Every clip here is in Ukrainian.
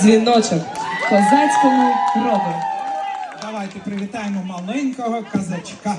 Дзвіночок козацькому роду. Давайте привітаємо маленького казачка.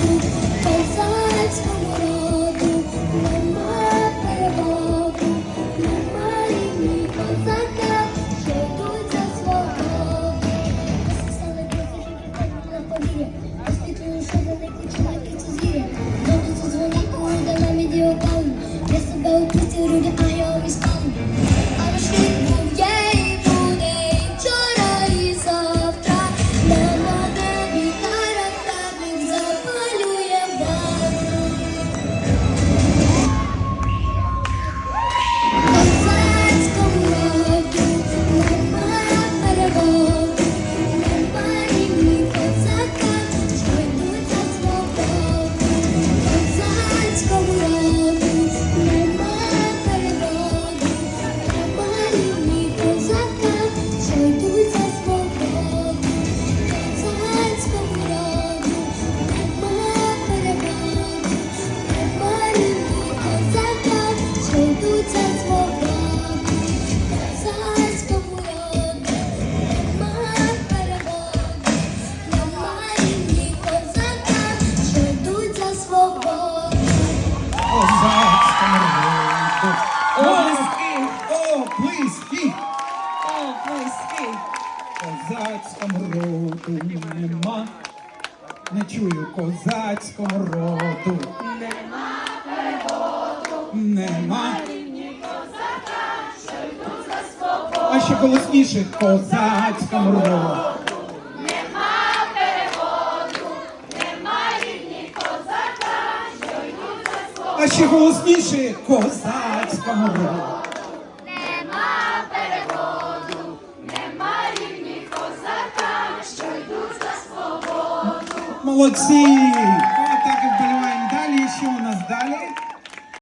If I козацькому роду нема, не чую козацькому роду, нема переводу, нема рівні козака, що йду за свободу. А ще голосніше козацькому роду. Нема переводу, нема рівні козака, що йду за свободу. А ще голосніше козацькому роду. Mawagsi!